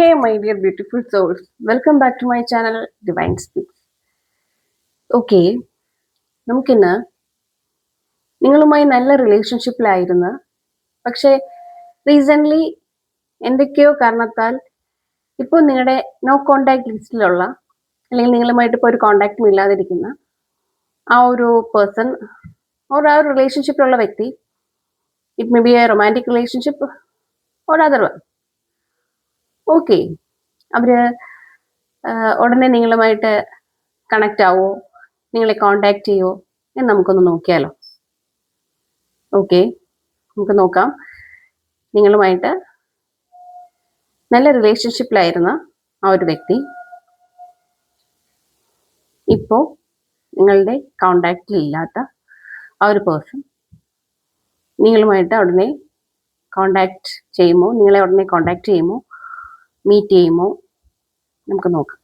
Hey, my dear beautiful souls welcome back to my channel Divine Speaks okay നമുക്കിന്ന് നിങ്ങളുമായി നല്ല റിലേഷൻഷിപ്പിലായിരുന്ന പക്ഷേ recently എന്തൊക്കെയോ കാരണത്താൽ ഇപ്പോൾ നിങ്ങളുടെ നോ കോണ്ടാക്ട് ലിസ്റ്റിലുള്ള അല്ലെങ്കിൽ നിങ്ങളുമായിട്ട് ഇപ്പോൾ ഒരു കോണ്ടാക്റ്റും ഇല്ലാതിരിക്കുന്ന ആ ഒരു പേഴ്സൺ ഓർ ആ ഒരു റിലേഷൻഷിപ്പിലുള്ള വ്യക്തി it may be a romantic relationship or other one okay അവർ ഉടനെ നിങ്ങളുമായിട്ട് കണക്റ്റ് ആവോ? നിങ്ങളെ കോണ്ടാക്ട് ചെയ്യോ? എന്ന് നമുക്കൊന്ന് നോക്കിയാലോ. ഓക്കെ നമുക്ക് നോക്കാം. നിങ്ങളുമായിട്ട് നല്ല റിലേഷൻഷിപ്പിലായിരുന്ന ആ ഒരു വ്യക്തി ഇപ്പോൾ നിങ്ങളുടെ കോണ്ടാക്റ്റിൽ ഇല്ലാത്ത ആ ഒരു പേഴ്സൺ നിങ്ങളുമായിട്ട് ഉടനെ കോണ്ടാക്ട് ചെയ്യുമോ? നിങ്ങളെ ഉടനെ കോണ്ടാക്ട് ചെയ്യുമോ? മീറ്റ് ചെയ്യുമോ നമുക്ക് നോക്കാം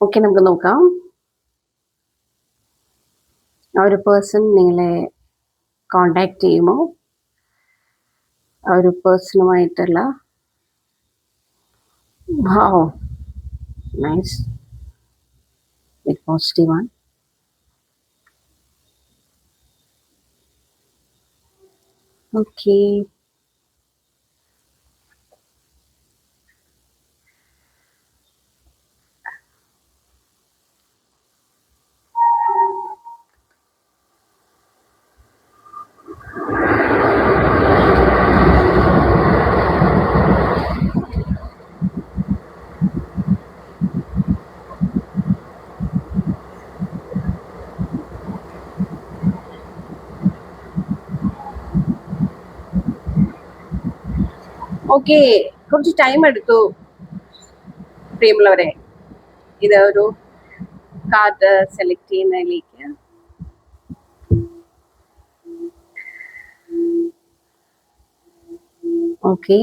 ഓക്കെ നമുക്ക് നോക്കാം. ആ ഒരു പേഴ്സൺ നിങ്ങളെ കോണ്ടാക്ട് ചെയ്യുമോ? ആ ഒരു പേഴ്സണുമായിട്ടുള്ള ഭാവം നൈസ് വെരി ആണ് ഓക്കെ ഓക്കെ കുറച്ച് ടൈം എടുത്തു. പ്രിയമുള്ളവരെ ഇത് ഒരു കാർഡ് സെലക്ട് ചെയ്യുന്നതിലേക്ക്. ഓക്കെ.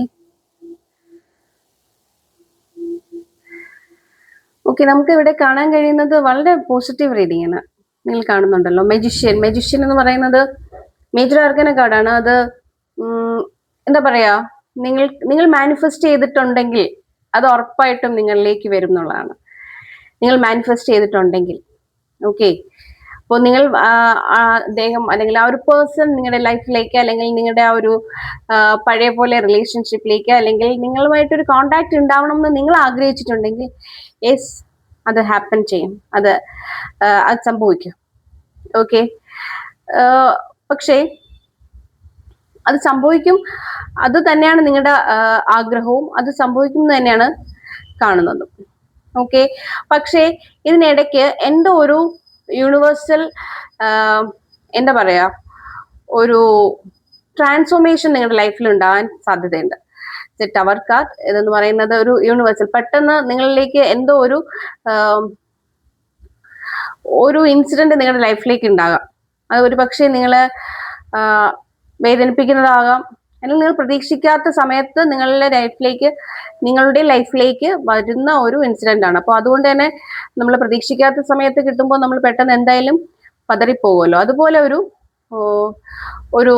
ഓക്കെ നമുക്ക് ഇവിടെ കാണാൻ കഴിയുന്നത് വളരെ പോസിറ്റീവ് റീഡിംഗ് ആണ്. നിങ്ങൾ കാണുന്നുണ്ടല്ലോ. മെജിഷ്യൻ മെജിഷ്യൻ എന്ന് പറയുന്നത് മേജർ ആർഗന കാർഡാണ് അത് എന്താ പറയാ? നിങ്ങൾ നിങ്ങൾ മാനിഫെസ്റ്റ് ചെയ്തിട്ടുണ്ടെങ്കിൽ അത് ഉറപ്പായിട്ടും നിങ്ങളിലേക്ക് വരും എന്നുള്ളതാണ്. നിങ്ങൾ മാനിഫെസ്റ്റ് ചെയ്തിട്ടുണ്ടെങ്കിൽ. ഓക്കെ അപ്പോൾ നിങ്ങൾ അദ്ദേഹം അല്ലെങ്കിൽ ആ ഒരു പേഴ്സൺ നിങ്ങളുടെ ലൈഫിലേക്ക് അല്ലെങ്കിൽ നിങ്ങളുടെ ആ ഒരു പഴയ പോലെ റിലേഷൻഷിപ്പിലേക്ക് അല്ലെങ്കിൽ നിങ്ങളുമായിട്ടൊരു കോണ്ടാക്ട് ഉണ്ടാവണം എന്ന് നിങ്ങൾ ആഗ്രഹിച്ചിട്ടുണ്ടെങ്കിൽ യെസ് അത് ഹാപ്പൻ ചെയ്യും. അത് അത് സംഭവിക്കും. ഓക്കെ പക്ഷേ അത് സംഭവിക്കും. അത് തന്നെയാണ് നിങ്ങളുടെ ആഗ്രഹവും. അത് സംഭവിക്കുന്നത് തന്നെയാണ് കാണുന്നത്. ഓക്കെ? പക്ഷേ ഇതിനിടയ്ക്ക് എന്തോ ഒരു യൂണിവേഴ്സൽ എന്താ പറയാ ഒരു ട്രാൻസ്ഫോർമേഷൻ നിങ്ങളുടെ ലൈഫിൽ ഉണ്ടാകാൻ സാധ്യതയുണ്ട്. ടവർ കാർഡ് ഇതെന്ന് പറയുന്നത് ഒരു യൂണിവേഴ്സൽ. പെട്ടെന്ന് നിങ്ങളിലേക്ക് എന്തോ ഒരു ഒരു ഇൻസിഡന്റ് നിങ്ങളുടെ ലൈഫിലേക്ക് ഉണ്ടാകാം. അത് ഒരു പക്ഷേ നിങ്ങളെ ആ, വേദനിപ്പിക്കുന്നതാകാം. അല്ലെങ്കിൽ നിങ്ങൾ പ്രതീക്ഷിക്കാത്ത സമയത്ത് നിങ്ങളുടെ ലൈഫിലേക്ക് നിങ്ങളുടെ ലൈഫിലേക്ക് വരുന്ന ഒരു ഇൻസിഡന്റ് ആണ്. അപ്പോൾ അതുകൊണ്ട് തന്നെ നമ്മൾ പ്രതീക്ഷിക്കാത്ത സമയത്ത് കിട്ടുമ്പോൾ നമ്മൾ പെട്ടെന്ന് എന്തായാലും പതറിപ്പോകുമല്ലോ. അതുപോലെ ഒരു ഒരു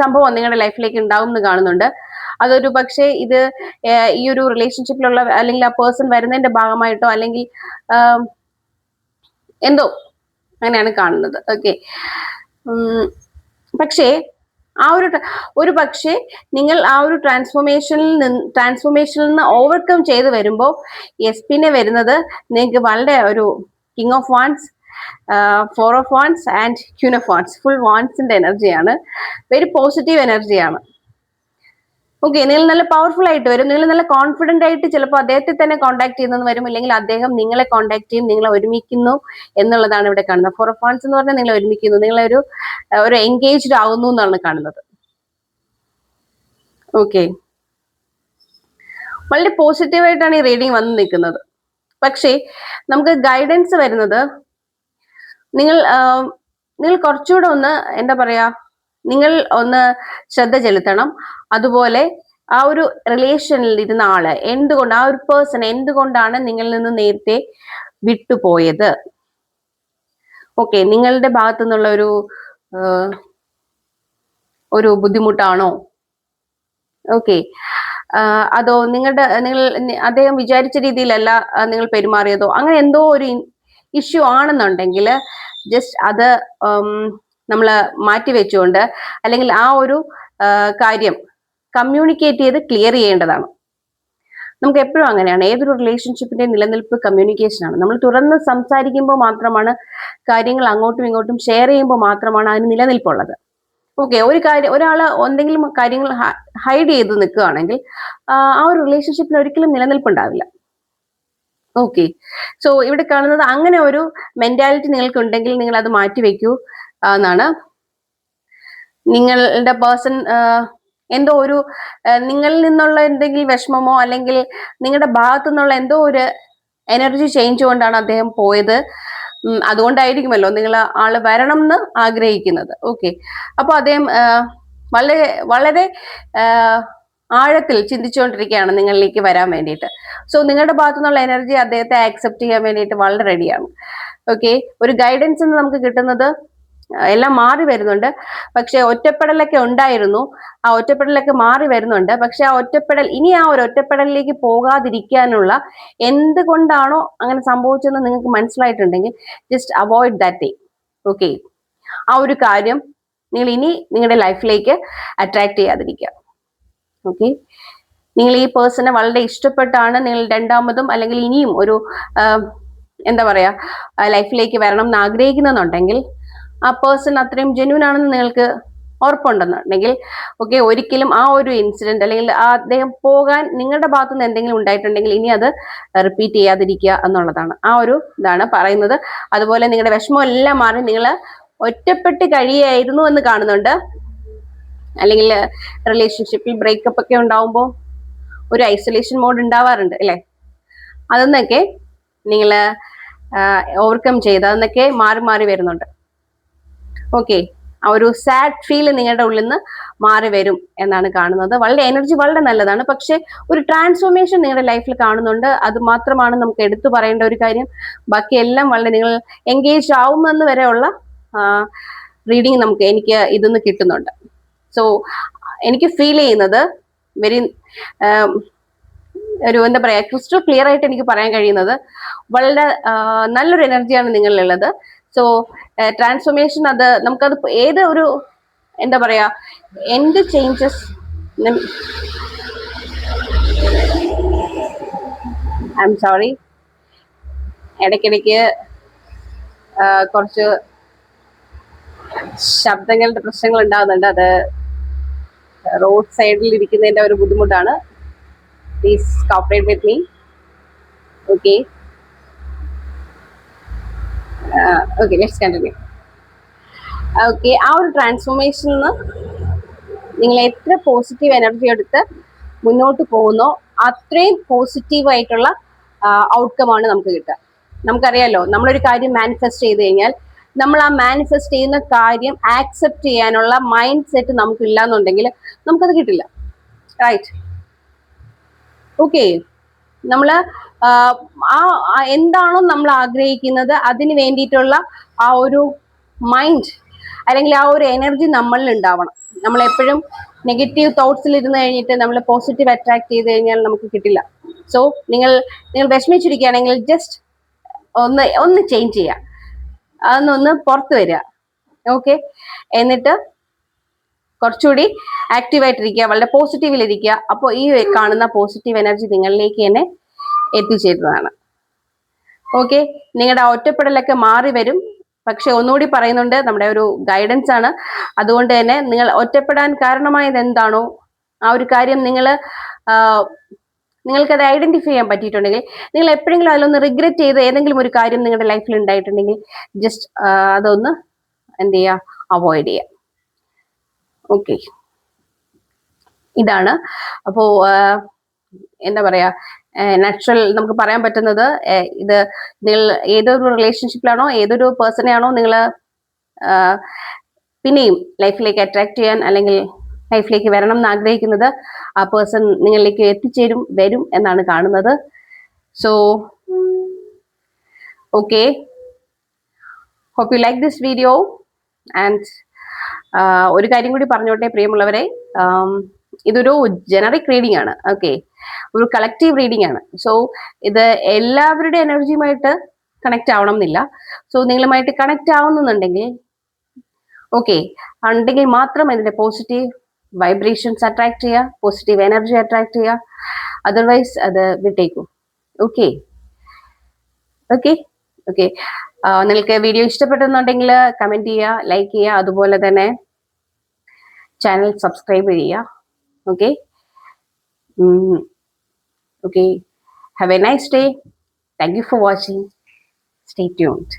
സംഭവം നിങ്ങളുടെ ലൈഫിലേക്ക് ഉണ്ടാവും എന്ന് കാണുന്നുണ്ട്. അതൊരു പക്ഷേ ഇത് ഈ ഒരു റിലേഷൻഷിപ്പിലുള്ള അല്ലെങ്കിൽ ആ പേഴ്സൺ വരുന്നതിന്റെ ഭാഗമായിട്ടോ അല്ലെങ്കിൽ എന്തോ അങ്ങനെയാണ് കാണുന്നത്. ഓക്കെ പക്ഷേ ആ ഒരു ഒരു പക്ഷേ നിങ്ങൾ ആ ഒരു ട്രാൻസ്ഫോർമേഷനിൽ നിന്ന് ട്രാൻസ്ഫോർമേഷനിൽ നിന്ന് ഓവർകം ചെയ്ത് വരുമ്പോൾ എസ് പിന്നെ വരുന്നത് നിങ്ങൾക്ക് വളരെ ഒരു king of wands four of wands and queen of wands full വാൺസിന്റെ എനർജിയാണ് വെരി പോസിറ്റീവ് എനർജിയാണ് ഓക്കെ നിങ്ങൾ നല്ല പവർഫുൾ ആയിട്ട് വരും. നിങ്ങൾ നല്ല കോൺഫിഡന്റ് ആയിട്ട് ചിലപ്പോൾ അദ്ദേഹത്തെ തന്നെ കോൺടാക്ട് ചെയ്യുന്നെന്ന് വരും. ഇല്ലെങ്കിൽ അദ്ദേഹം നിങ്ങളെ കോൺടാക്ട് ചെയ്യും നിങ്ങളെ ഒരുമിക്കുന്നു എന്നുള്ളതാണ് ഇവിടെ കാണുന്നത്. ഫോർ ഓഫ് വാൺസ് എന്ന് പറഞ്ഞാൽ നിങ്ങളെ ഒരുമിക്കുന്നു. നിങ്ങളൊരു ഒരു എൻഗേജ്ഡ് ആവുന്നു എന്നാണ് കാണുന്നത്. ഓക്കെ വളരെ പോസിറ്റീവായിട്ടാണ് ഈ റീഡിങ് വന്ന് നിൽക്കുന്നത്. പക്ഷേ നമുക്ക് ഗൈഡൻസ് വരുന്നത് നിങ്ങൾ നിങ്ങൾ കുറച്ചുകൂടെ ഒന്ന് എന്താ പറയാ നിങ്ങൾ ഒന്ന് ശ്രദ്ധ ചെലുത്തണം. അതുപോലെ ആ ഒരു റിലേഷനിൽ ഇരുന്ന ആൾ എന്തുകൊണ്ട് ആ ഒരു പേഴ്സൺ എന്തുകൊണ്ടാണ് നിങ്ങളിൽ നിന്ന് നേരത്തെ വിട്ടുപോയത്? ഓക്കെ നിങ്ങളുടെ ഭാഗത്തു നിന്നുള്ള ഒരു ഒരു ബുദ്ധിമുട്ടാണോ? ഓക്കെ അതോ നിങ്ങളുടെ നിങ്ങൾ അദ്ദേഹം വിചാരിച്ച രീതിയിലല്ല നിങ്ങൾ പെരുമാറിയതോ? അങ്ങനെ എന്തോ ഒരു ഇഷ്യൂ ആണെന്നുണ്ടെങ്കിൽ ജസ്റ്റ് അത് നമ്മൾ മാറ്റിവെച്ചുകൊണ്ട് അല്ലെങ്കിൽ ആ ഒരു കാര്യം കമ്മ്യൂണിക്കേറ്റ് ചെയ്ത് ക്ലിയർ ചെയ്യേണ്ടതാണ്. നമുക്ക് എപ്പോഴും അങ്ങനെയാണ്. ഏതൊരു റിലേഷൻഷിപ്പിന്റെ നിലനിൽപ്പ് കമ്മ്യൂണിക്കേഷൻ ആണ്. നമ്മൾ തുറന്ന് സംസാരിക്കുമ്പോൾ മാത്രമാണ് കാര്യങ്ങൾ അങ്ങോട്ടും ഇങ്ങോട്ടും ഷെയർ ചെയ്യുമ്പോൾ മാത്രമാണ് അതിന് നിലനിൽപ്പുള്ളത്. ഓക്കെ ഒരു കാര്യം ഒരാൾ എന്തെങ്കിലും കാര്യങ്ങൾ ഹൈഡ് ചെയ്ത് നിൽക്കുകയാണെങ്കിൽ ആ ഒരു റിലേഷൻഷിപ്പിന് ഒരിക്കലും നിലനിൽപ്പുണ്ടാവില്ല. ഓക്കെ സോ ഇവിടെ കാണുന്നത് അങ്ങനെ ഒരു മെന്റാലിറ്റി നിങ്ങൾക്കുണ്ടെങ്കിൽ നിങ്ങൾ അത് മാറ്റി വെക്കൂ. എന്നാണ് നിങ്ങളുടെ പേഴ്സൺ എന്തോ ഒരു നിങ്ങളിൽ നിന്നുള്ള എന്തെങ്കിലും വിഷമമോ അല്ലെങ്കിൽ നിങ്ങളുടെ ഭാഗത്തു നിന്നുള്ള എന്തോ ഒരു എനർജി ചേഞ്ച് കൊണ്ടാണ് അദ്ദേഹം പോയത്. അതുകൊണ്ടായിരിക്കുമല്ലോ നിങ്ങൾ ആൾ വരണം എന്ന് ആഗ്രഹിക്കുന്നത്. ഓക്കെ അപ്പൊ അദ്ദേഹം വളരെ വളരെ ആഴത്തിൽ ചിന്തിച്ചുകൊണ്ടിരിക്കുകയാണ് നിങ്ങളിലേക്ക് വരാൻ വേണ്ടിയിട്ട്. സോ നിങ്ങളുടെ ഭാഗത്തു നിന്നുള്ള എനർജി അദ്ദേഹത്തെ ആക്സെപ്റ്റ് ചെയ്യാൻ വേണ്ടിയിട്ട് വളരെ റെഡിയാണ് ഓക്കെ ഒരു ഗൈഡൻസ് നമുക്ക് കിട്ടുന്നത് എല്ലാം മാറി വരുന്നുണ്ട്. പക്ഷെ ഒറ്റപ്പെടലൊക്കെ ഉണ്ടായിരുന്നു. ആ ഒറ്റപ്പെടലൊക്കെ മാറി വരുന്നുണ്ട്. പക്ഷെ ആ ഒറ്റപ്പെടൽ ഇനി ആ ഒരു ഒറ്റപ്പെടലിലേക്ക് പോകാതിരിക്കാനുള്ള എന്തുകൊണ്ടാണോ അങ്ങനെ സംഭവിച്ചതെന്ന് നിങ്ങൾക്ക് മനസ്സിലായിട്ടുണ്ടെങ്കിൽ just avoid that thing okay ആ ഒരു കാര്യം നിങ്ങൾ ഇനി നിങ്ങളുടെ ലൈഫിലേക്ക് അട്രാക്ട് ചെയ്യാതിരിക്കുക. ഓക്കെ നിങ്ങൾ ഈ പേഴ്സണെ വളരെ ഇഷ്ടപ്പെട്ടാണ് നിങ്ങൾ രണ്ടാമതും അല്ലെങ്കിൽ ഇനിയും ഒരു എന്താ പറയാ ലൈഫിലേക്ക് വരണം എന്ന് ആഗ്രഹിക്കുന്നുണ്ടെങ്കിൽ ആ പേഴ്സൺ അത്രയും ജെന്യൂൻ ആണെന്ന് നിങ്ങൾക്ക് ഉറപ്പുണ്ടെന്നുണ്ടെങ്കിൽ ഓക്കെ ഒരിക്കലും ആ ഒരു ഇൻസിഡന്റ് അല്ലെങ്കിൽ ആ അദ്ദേഹം പോകാൻ നിങ്ങളുടെ ഭാഗത്തു നിന്ന് എന്തെങ്കിലും ഉണ്ടായിട്ടുണ്ടെങ്കിൽ ഇനി അത് റിപ്പീറ്റ് ചെയ്യാതിരിക്കുക എന്നുള്ളതാണ്. ആ ഒരു ഇതാണ് പറയുന്നത്. അതുപോലെ നിങ്ങളുടെ വിഷമം എല്ലാം മാറി നിങ്ങൾ ഒറ്റപ്പെട്ട് കഴിയായിരുന്നു എന്ന് കാണുന്നുണ്ട്. അല്ലെങ്കിൽ റിലേഷൻഷിപ്പിൽ ബ്രേക്കപ്പ് ഒക്കെ ഉണ്ടാവുമ്പോൾ ഒരു ഐസൊലേഷൻ മോഡ് ഉണ്ടാവാറുണ്ട് അല്ലേ? അതെന്നൊക്കെ നിങ്ങൾ ഓവർകം ചെയ്ത് അതെന്നൊക്കെ മാറി മാറി വരുന്നുണ്ട്. ഓക്കെ ആ ഒരു സാഡ് ഫീൽ നിങ്ങളുടെ ഉള്ളിൽ നിന്ന് മാറി വരും എന്നാണ് കാണുന്നത്. വളരെ എനർജി വളരെ നല്ലതാണ്. പക്ഷെ ഒരു ട്രാൻസ്ഫോർമേഷൻ നിങ്ങളുടെ ലൈഫിൽ കാണുന്നുണ്ട്. അത് മാത്രമാണ് നമുക്ക് എടുത്തു പറയേണ്ട ഒരു കാര്യം. ബാക്കിയെല്ലാം വളരെ നിങ്ങൾ എൻഗേജ് ആവുമെന്ന് വരെയുള്ള റീഡിങ് നമുക്ക് എനിക്ക് ഇതൊന്ന് കിട്ടുന്നുണ്ട്. സോ എനിക്ക് ഫീൽ ചെയ്യുന്നത് വെരി ഒരു എന്താ പറയാ ക്രിസ്റ്റൽ ക്ലിയർ ആയിട്ട് എനിക്ക് പറയാൻ കഴിയുന്നത് വളരെ നല്ലൊരു എനർജിയാണ് നിങ്ങളിലുള്ളത്. സോ ട്രാൻസ്ഫോർമേഷൻ അത് നമുക്കത് ഏത് ഒരു എന്താ പറയാ എന്ത് ചേഞ്ചസ് ഐ എം സോറി ഇടയ്ക്കിടയ്ക്ക് കുറച്ച് ശബ്ദങ്ങളുടെ പ്രശ്നങ്ങൾ ഉണ്ടാകുന്നുണ്ട് അത് റോഡ് സൈഡിൽ ഇരിക്കുന്നതിന്റെ ഒരു ബുദ്ധിമുട്ടാണ്. Please cooperate with me okay okay let's continue okay ആ ഒരു ട്രാൻസ്ഫോർമേഷനിൽ നിങ്ങൾ എത്ര പോസിറ്റീവ് എനർജി എടുത്ത് മുന്നോട്ട് പോകുന്നോ അത്രയും പോസിറ്റീവ് ആയിട്ടുള്ള ഔട്ട്കം ആണ് നമുക്ക് കിട്ടുക. നമുക്കറിയാലോ നമ്മളൊരു കാര്യം മാനിഫെസ്റ്റ് ചെയ്ത് കഴിഞ്ഞാൽ നമ്മൾ ആ മാനിഫെസ്റ്റ് ചെയ്യുന്ന കാര്യം ആക്സെപ്റ്റ് ചെയ്യാനുള്ള മൈൻഡ് സെറ്റ് നമുക്ക് ഇല്ലാന്നുണ്ടെങ്കിൽ നമുക്കത് കിട്ടില്ല. റൈറ്റ് ഓക്കെ നമ്മൾ ആ എന്താണോ നമ്മൾ ആഗ്രഹിക്കുന്നത് അതിന് വേണ്ടിയിട്ടുള്ള ആ ഒരു മൈൻഡ് അല്ലെങ്കിൽ ആ ഒരു എനർജി നമ്മളിൽ ഉണ്ടാവണം. നമ്മൾ എപ്പോഴും നെഗറ്റീവ് തോട്ട്സിൽ ഇരുന്ന് കഴിഞ്ഞിട്ട് നമ്മൾ പോസിറ്റീവ് അട്രാക്ട് ചെയ്ത് കഴിഞ്ഞാൽ നമുക്ക് കിട്ടില്ല. സോ നിങ്ങൾ നിങ്ങൾ വിഷമിച്ചിരിക്കുകയാണെങ്കിൽ ജസ്റ്റ് ഒന്ന് ഒന്ന് ചേഞ്ച് ചെയ്യുക. അതൊന്നൊന്ന് പുറത്ത് വരിക. ഓക്കെ എന്നിട്ട് കുറച്ചുകൂടി ആക്റ്റീവായിട്ടിരിക്കുക വളരെ പോസിറ്റീവിലിരിക്കുക അപ്പോൾ ഈ കാണുന്ന പോസിറ്റീവ് എനർജി നിങ്ങളിലേക്ക് തന്നെ എത്തിച്ചേരുന്നതാണ്. ഓക്കെ നിങ്ങളുടെ ഒറ്റപ്പെടലൊക്കെ മാറി വരും. പക്ഷെ ഒന്നുകൂടി പറയുന്നുണ്ട് നമ്മുടെ ഒരു ഗൈഡൻസ് ആണ്. അതുകൊണ്ട് തന്നെ നിങ്ങൾ ഒറ്റപ്പെടാൻ കാരണമായത് എന്താണോ ആ ഒരു കാര്യം നിങ്ങൾ നിങ്ങൾക്കത് ഐഡന്റിഫൈ ചെയ്യാൻ പറ്റിയിട്ടുണ്ടെങ്കിൽ നിങ്ങൾ എപ്പോഴെങ്കിലും അതിലൊന്ന് റിഗ്രറ്റ് ചെയ്ത് ഏതെങ്കിലും ഒരു കാര്യം നിങ്ങളുടെ ലൈഫിൽ ഉണ്ടായിട്ടുണ്ടെങ്കിൽ ജസ്റ്റ് അതൊന്ന് എന്ത് ചെയ്യുക അവോയ്ഡ് ചെയ്യുക ഓക്കെ ഇതാണ്. അപ്പോൾ എന്താ പറയാ നാച്ചുറൽ നമുക്ക് പറയാൻ പറ്റുന്നത് ഇത് നിങ്ങൾ ഏതൊരു റിലേഷൻഷിപ്പിലാണോ ഏതൊരു പേഴ്സണെയാണോ നിങ്ങൾ പിന്നെയും ലൈഫിലേക്ക് അട്രാക്ട് ചെയ്യാൻ അല്ലെങ്കിൽ ലൈഫിലേക്ക് വരണം എന്ന് ആഗ്രഹിക്കുന്നത് ആ പേഴ്സൺ നിങ്ങളിലേക്ക് എത്തിച്ചേരും വരും എന്നാണ് കാണുന്നത്. So okay hope you like this video and ഒരു കാര്യം കൂടി പറഞ്ഞോട്ടെ പ്രിയമുള്ളവരെ. ഇതൊരു ജനറിക് റീഡിംഗ് ആണ്. ഓക്കെ ഒരു കളക്റ്റീവ് റീഡിംഗ് ആണ്. സോ ഇത് എല്ലാവരുടെ എനർജിയുമായിട്ട് കണക്ട് ആവണം എന്നില്ല സോ നിങ്ങളുമായിട്ട് കണക്ട് ആവുന്നുണ്ടെങ്കിൽ ഓക്കെ ഉണ്ടെങ്കിൽ മാത്രം ഇതിന്റെ പോസിറ്റീവ് വൈബ്രേഷൻസ് അട്രാക്ട് ചെയ്യുക പോസിറ്റീവ് എനർജി അട്രാക്ട് ചെയ്യുക. അതർവൈസ് അത് വിട്ടേക്കും. ഓക്കെ ഓക്കെ ഓക്കെ നിങ്ങൾക്ക് വീഡിയോ ഇഷ്ടപ്പെട്ടെന്നുണ്ടെങ്കിൽ കമന്റ് ചെയ്യുക ലൈക്ക് ചെയ്യുക അതുപോലെ തന്നെ ചാനൽ സബ്സ്ക്രൈബ് ചെയ്യുക. Okay Okay. Have a nice day. Thank you for watching. Stay tuned.